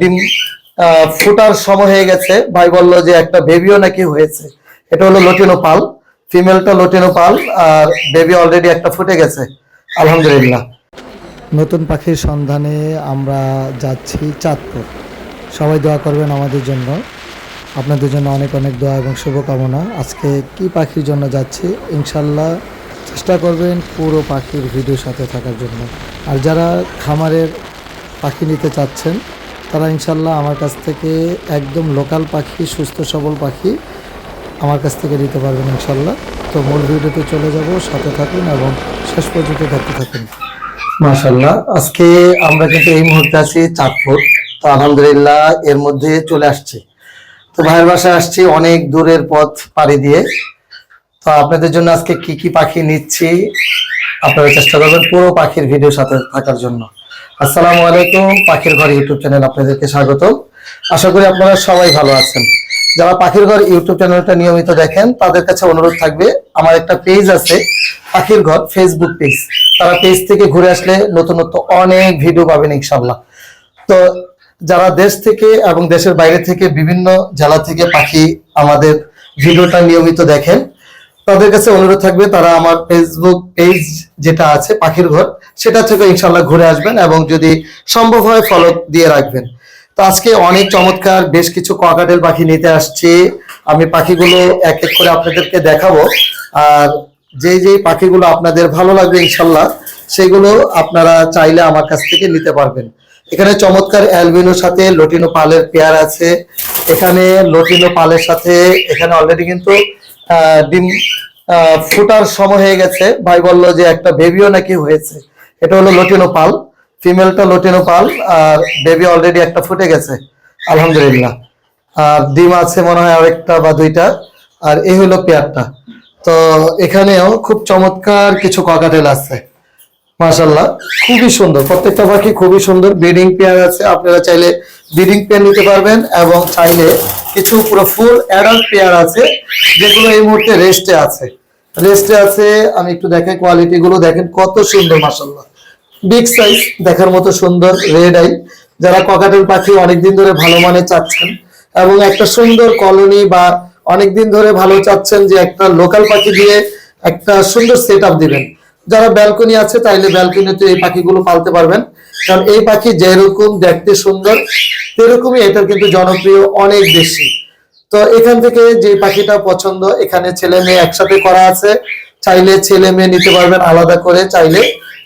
ডিম ফুটার সময় হয়ে গেছে। ভাই বলল যে একটা বেবিও নাকি হয়েছে। এটা হলো লটিনো পাল। ফিমেলটা লটিনো পাল, আর বেবি অলরেডি একটা ফুটে গেছে। আলহামদুলিল্লাহ। নতুন পাখির সন্ধানে আমরা যাচ্ছি চাঁদপুর। সবাই দোয়া করবেন আমাদের জন্য। আপনাদের জন্য অনেক অনেক দোয়া এবং শুভকামনা। আজকে কি পাখির জন্য যাচ্ছি ইনশাল্লাহ চেষ্টা করবেন পুরো পাখির ভিডিওর সাথে থাকার জন্য। আর যারা খামারের পাখি নিতে চাচ্ছেন তারা ইনশাল্লাহ আমার কাছ থেকে একদম লোকাল পাখি, সুস্থ সবল পাখি আমার কাছ থেকে নিতে পারবেন ইনশাল্লাহ তো মূল ভিডিওতে চলে যাব, সাথে থাকুন এবং শেষ পর্যন্ত দেখতে থাকুন। মাশাল্লাহ আজকে আমরা কিন্তু এই মুহূর্তে আছি চাঁদপুর। তো আলহামদুলিল্লাহ এর মধ্যে চলে আসছি। তো ভাইয়ের বাসায় আসছি অনেক দূরের পথ পাড়ি দিয়ে। তো আপনাদের জন্য আজকে কি কি পাখি নিচ্ছি, আপনারা চেষ্টা করবেন পুরো পাখির ভিডিও সাথে থাকার জন্য। আসসালামু আলাইকুম, পাখির ঘর ইউটিউব চ্যানেল আপনাদেরকে স্বাগত আশা করি আপনারা সবাই ভালো আছেন। যারা পাখির ঘর ইউটিউব চ্যানেলটা নিয়মিত দেখেন, তাদের কাছে অনুরোধ থাকবে, আমার একটা পেজ আছে, পাখির ঘর ফেসবুক পেজ তারা পেজ থেকে ঘুরে আসলে নতুন নতুন অনেক ভিডিও পাবেন ইনশাল্লাহ তো যারা দেশ থেকে এবং দেশের বাইরে থেকে বিভিন্ন জেলা থেকে পাখি আমাদের ভিডিওটা নিয়মিত দেখেন তাদের কাছে অনুরোধ থাকবে, তারা আমার ফেসবুক পেজ যেটা আছে, পাখির ঘর, সেটা থেকে ইনশাল্লাহ ঘুরে আসবেন এবং যদি সম্ভব হয় ফলো দিয়ে রাখবেন। তো আজকে অনেক চমৎকার, বেশ কিছু ককাটেল পাখি নিতে আসছি। আমি পাখিগুলো এক এক করে আপনাদেরকে দেখাবো। আর যেই যেই পাখিগুলো আপনাদের ভালো লাগবে ইনশাল্লাহ সেগুলো আপনারা চাইলে আমার কাছ থেকে নিতে পারবেন। এখানে চমৎকার অ্যালবিনোর সাথে লটিনো পালের পেয়ার আছে। এখানে লটিনো পালের সাথে, এখানে অলরেডি কিন্তু ডিম ফুটার সময় হয়ে গেছে। ভাই বলল যে একটা বেবিও নাকি হয়েছে। এটা হলো লটিনো পাল। ফিমেলটা লটিনো পাল, আর বেবি অলরেডি একটা ফুটে গেছে। আলহামদুলিল্লাহ। আর ডিম আছে মনে হয় আরেকটা বা দুইটা। আর এই হলো পেয়ারটা। তো এখানেও খুব চমৎকার কিছু ককাটেল আছে। মাশাল্লাহ খুবই সুন্দর। প্রত্যেকটা পাখি খুবই সুন্দর। ব্রিডিং পেয়ার আছে। আপনারা চাইলে ব্রিডিং পেয়ার নিতে পারবেন এবং চাইলে কিছু পুরো ফুল অ্যাডাল্ট পেয়ার আছে, যেগুলো এই মুহূর্তে রেস্টে আছে। রেস্টে আছে, আমি একটু দেখাই কোয়ালিটি গুলো দেখেন, কত সুন্দর মাশাল্লাহ বিগ সাইজ দেখার মতো সুন্দর রেড আই যারা ককাটেল পাখি অনেকদিন ধরে ভালো মানে চাচ্ছেন, এবং একটা সুন্দর কলোনি বা অনেকদিন ধরে ভালো চাচ্ছেন যে একটা লোকাল পাখি দিয়ে একটা সুন্দর সেট দিবেন। যারা ব্যালকনি আছে, তাইলে ব্যালকনিতে এই পাখিগুলো পালতে পারবেন। কারণ এই পাখি যেরকম দেখতে সুন্দর সেরকমই এটার কিন্তু জনপ্রিয় অনেক বেশি। তো এখান থেকে যে পাখিটা পছন্দ, এখানে ছেলে মেয়ে একসাথে করা আছে। চাইলে ছেলে মেয়ে নিতে পারবেন আলাদা করে, চাইলে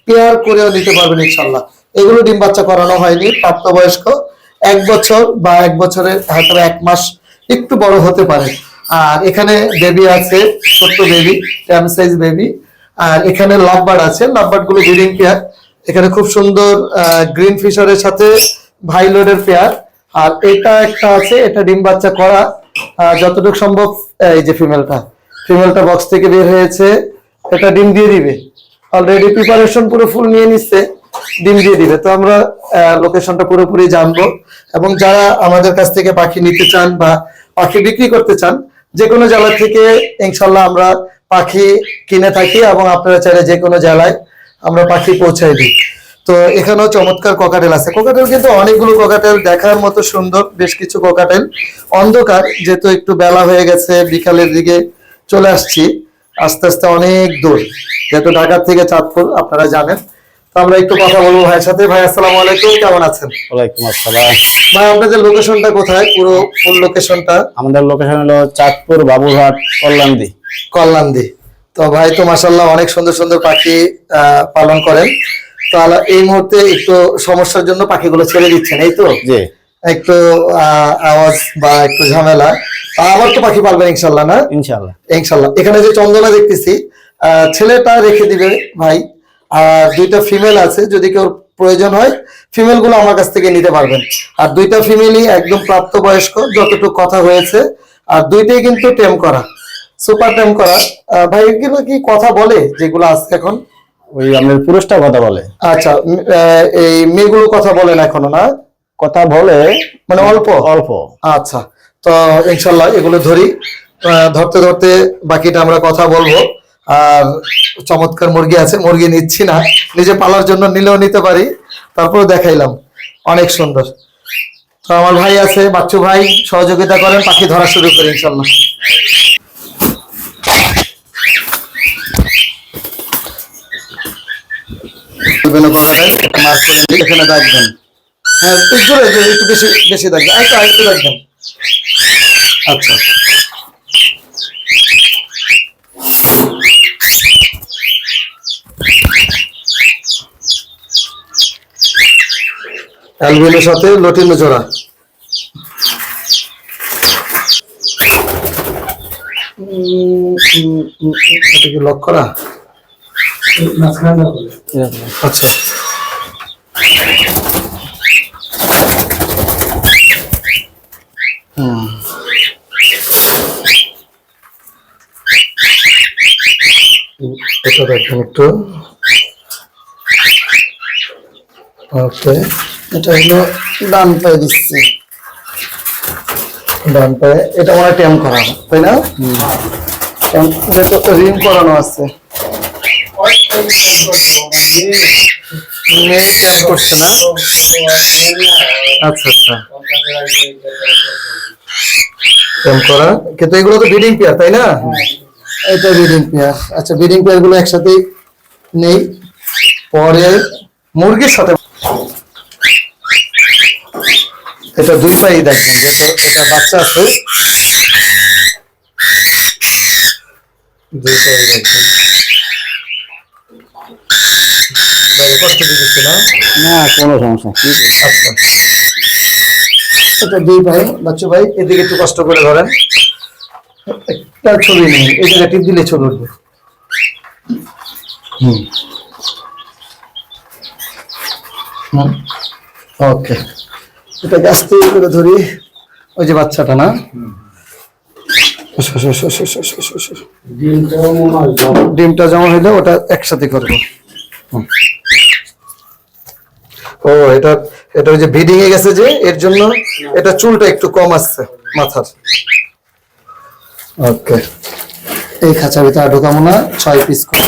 পেয়ার করেও নিতে পারবেন ইনশাল্লাহ এগুলো ডিম বাচ্চা করানো হয়নি, প্রাপ্তবয়স্ক। এক বছর বা এক বছরের হয়তো এক মাস একটু বড় হতে পারে। আর এখানে বেবি আছে, ছোট্ট বেবি ট্যাম সাইজ বেবি আর এখানে লাভবার্ড আছে লাভবার্ডগুলো ব্রিডিং পেয়ার এখানে খুব সুন্দর গ্রিন ফিশারের সাথে ভাইলোডের পেয়ার। আর এটা একটা আছে, এটা ডিম বাচ্চা করা। যতটুকু সম্ভব, এই যে ফিমেলটা ফিমেলটা বক্স থেকে বের হয়েছে। এটা ডিম দিয়ে দিবে। অলরেডি প্রিপারেশন পুরো ফুল নিয়ে নিচ্ছে, ডিম দিয়ে দিবে। তো আমরা লোকেশনটা পুরোপুরি জানব। এবং যারা আমাদের কাছ থেকে পাখি নিতে চান বা পাখি বিক্রি করতে চান যে কোনো জেলা থেকে ইনশাল্লাহ আমরা পাখি কিনে থাকি এবং আপনারা চাইলে যে কোনো জেলায় আমরা পাখি পৌঁছাই দিই। তো এখানেও চমৎকার ককাটেল আছে। ককাটেল কিন্তু অনেকগুলো ককাটেল দেখার মতো সুন্দর বেশ কিছু ককাটেল অন্ধকার যেহেতু একটু বেলা হয়ে গেছে বিকালের দিকে চলে আসছি। আস্তে আস্তে অনেক দূর যেহেতু ঢাকা থেকে চাঁদপুর আপনারা জানেন। তো আমরা একটু কথা বলব ভাইয়ের সাথে। ভাই আসসালামু আলাইকুম কেমন আছেন? ওয়ালাইকুম আসসালাম। ভাই আপনাদের লোকেশনটা কোথায়? পুরো ফুল লোকেশনটা আমাদের লোকেশন হলো চাঁদপুর বাবুঘাট কল্যাণদি। কল্যাণদি। তো ভাই তো মাসাল্লাহ অনেক সুন্দর সুন্দর পাখি পালন করেন। তো আলা- এই মুহূর্তে একটু সমস্যার জন্য পাখিগুলো ছেড়ে দিচ্ছেন এই তো? জি। একটু আওয়াজ বা একটু ঝামেলা। আবার তো পাখি পালবেন ইনশাল্লাহ না? ইনশাল্লাহ ইনশাল্লাহ এখানে যে চন্দনা দেখতেছি আহ, ছেলেটা রেখে দিবে ভাই। আর দুইটা ফিমেল আছে যদি কেউ প্রয়োজন হয় ফিমেলগুলো আমার কাছ থেকে নিতে পারবেন। আর দুইটা ফিমেলই একদম প্রাপ্তবয়স্ক যতটুকু কথা হয়েছে। আর দুইটাই কিন্তু টেম করা। সুপার টেম করা। ভাই এগুলো কি কথা বলে যেগুলো আছে এখন? ওই আমাদের পুরুষটা কথা বলে। আচ্ছা এই মেয়েগুলো কথা বলেন এখনও না? কথা বলে মানে অল্প? অল্প। আচ্ছা তো ইনশাল্লাহ এগুলো ধরি। ধরতে ধরতে বাকিটা আমরা কথা বলব। আর চমৎকার মুরগি আছে মুরগি নিচ্ছি না। নিজে পালার জন্য নিলেও নিতে পারি। তারপরে দেখাইলাম। অনেক সুন্দর। তো আমার ভাই আছে বাচ্চু ভাই সহযোগিতা করেন পাখি ধরা শুরু করি ইনশাল্লাহ বিভিন্ন ককাটাই মার্ক করে দিয়ে হ্যাঁ একটু একটু বেশি বেশি দেখবেন একটু দেখবেন আচ্ছা। সাথে লটিনো জোড়া উম, উম, উম, এটা লক করা আচ্ছা। হুম। এটা দেখবেন একটু। ওকে। এটা হলো ডান পায়ে দিচ্ছি। ডান পায়ে এটা মনে ট্যাম করা তাই না? এটা তো রিং করানো আছে। মেয়ে ট্যাম করছে না? আচ্ছা আচ্ছা। ট্যাম করা। কিন্তু এগুলো তো বিডিং পেয়ার তাই না? এটা বিডিং পেয়ার। আচ্ছা বিডিং পেয়ারগুলো একসাথে নেই। পরে মুরগির সাথে এটা দুই পাই দেখবেন যেহেতু এটা বাচ্চা আছে। দুই পাই দেখবেন কষ্ট না? না কোনো সমস্যা আচ্ছা। এটা দুই ভাই বাচ্চু ভাই এদিকে একটু কষ্ট করে ধরেন। একটা ছবি নেই এই জায়গায় টিপ দিলে ছবি উঠবে। হুম। হুম। ওকে। এটাকে আস্তে করে ধরি। ওই যে বাচ্চাটা না। ডিমটা জমা হইলে ওটা একসাথে করব। ও এটা এটা ওই যে ভিডিং এ গেছে যে এর জন্য এটা চুলটা একটু কম আসছে মাথার। ওকে। এই খাঁচার ভিতরে ঢোকাবো না ছয় পিস করে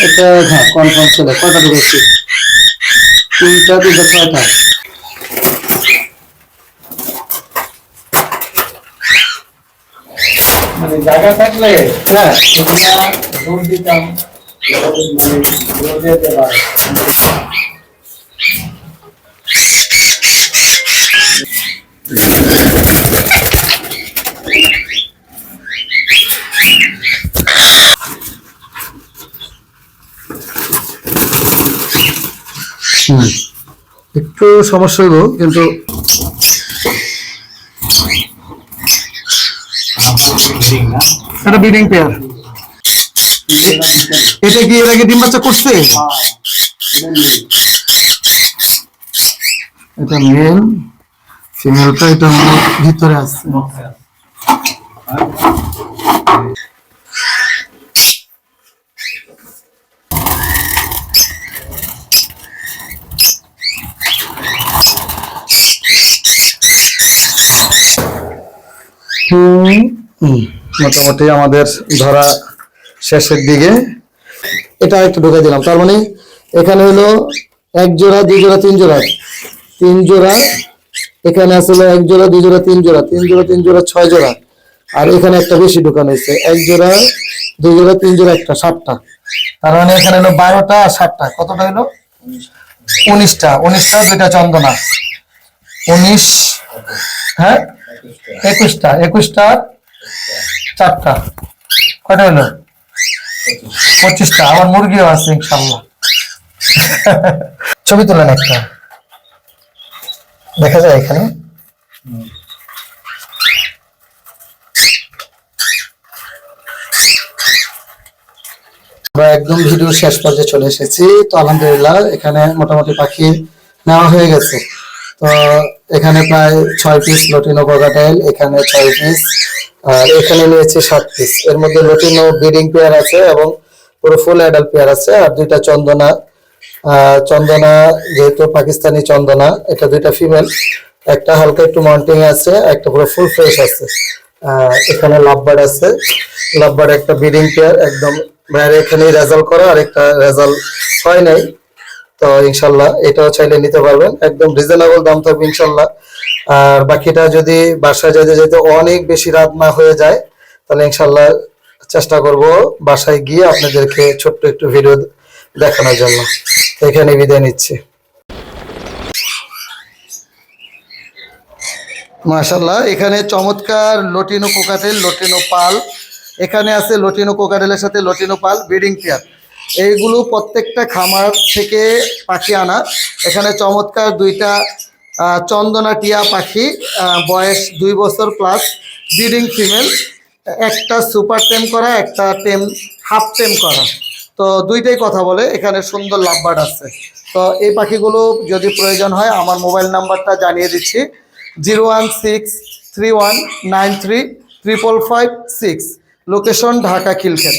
এটা হ্যাঁ কনফার্ম চলে কটা ঢুকেছি? তিনটা দুটো ছয়টা। মানে জায়গা থাকলে হ্যাঁ। দিতাম একটু সমস্যা হইব কিন্তু এটা ব্রিডিং পেয়ার। এটা কি এর আগে ডিম বাচ্চা করছে? এটা মেল, ফিমেলটা এটা ভিতরে আছে। মোটামুটি আমাদের ধরা শেষের দিকে। এটা একটু ঢুকে দিলাম। তার মানে এখানে হলো এক জোড়া, দুই জোড়া, তিন জোড়া। তিন জোড়া, এখানে আসলে এক জোড়া, দুই জোড়া, তিন জোড়া। তিন জোড়া তিন জোড়া, ছয় জোড়া। আর এখানে একটা বেশি ঢুকানো হয়েছে। এক জোড়া, দুই জোড়া, তিন জোড়া, একটা, সাতটা। তার মানে এখানে হলো বারোটা আর সাতটা। কতটা হলো? উনিশটা। উনিশটা দুইটা চন্দনা। উনিশ হ্যাঁ? একুশটা একুশটা, চারটা। কয়টা হলো? পঁচিশটা আমার মুরগিও আছে ইনশাল্লাহ ছবি তোলেন একটা। দেখা যায় এখানে। আমরা একদম ভিডিও শেষ পর্যায়ে চলে এসেছি। তো আলহামদুলিল্লাহ, এখানে মোটামুটি পাখি নেওয়া হয়ে গেছে। তো এখানে প্রায় ছয় পিস লটিনো কোকাটাইল এখানে ছয় পিস আর এখানে নিয়েছে সাত পিস এর মধ্যে লটিনো ব্রিডিং পেয়ার আছে এবং পুরো ফুল অ্যাডাল্ট পেয়ার আছে, আর দুইটা চন্দনা। চন্দনা যেহেতু পাকিস্তানি চন্দনা, এটা দুইটা ফিমেল একটা হালকা একটু মাউন্টিং আছে, একটা পুরো ফুল ফ্রেশ আছে। এখানে লাভবার্ড আছে। লাভবার্ড একটা ব্রিডিং পেয়ার একদম বাইরে এখানে রেজাল্ট করা আর একটা রেজাল্ট হয় নাই। তো ইনশাল্লাহ এটাও চাইলে নিতে পারবেন। একদম রিজনেবল দাম থাকবে ইনশাল্লাহ। আর বাকিটা যদি বাসায় যেতে যেতে অনেক বেশি রাত না হয়ে যায়, তাহলে ইনশাল্লাহ চেষ্টা করব বাসায় গিয়ে আপনাদেরকে ছোট্ট একটু ভিডিও দেখানোর জন্য। এখানে বিদায় নিচ্ছি। মাশাল্লাহ, এখানে চমৎকার লটিনো কোকাটেল, লটিনো পাল। এখানে আছে লটিনো কোকাটেলের সাথে লটিনো পাল, ব্রিডিং পেয়ার। এইগুলো প্রত্যেকটা খামার থেকে পাখি আনা। এখানে চমৎকার দুইটা চন্দনা টিয়া পাখি বয়স দুই বছর প্লাস ব্রিডিং ফিমেল একটা সুপার টেম করা, একটা টেম হাফ টেম করা। তো দুইটাই কথা বলে, এখানে সুন্দর লাভবার্ড আছে। তো এই পাখিগুলো যদি প্রয়োজন হয়, আমার মোবাইল নাম্বারটা জানিয়ে দিচ্ছি। Zero one six three one nine three, triple five six. Location Dhaka Khilkhet.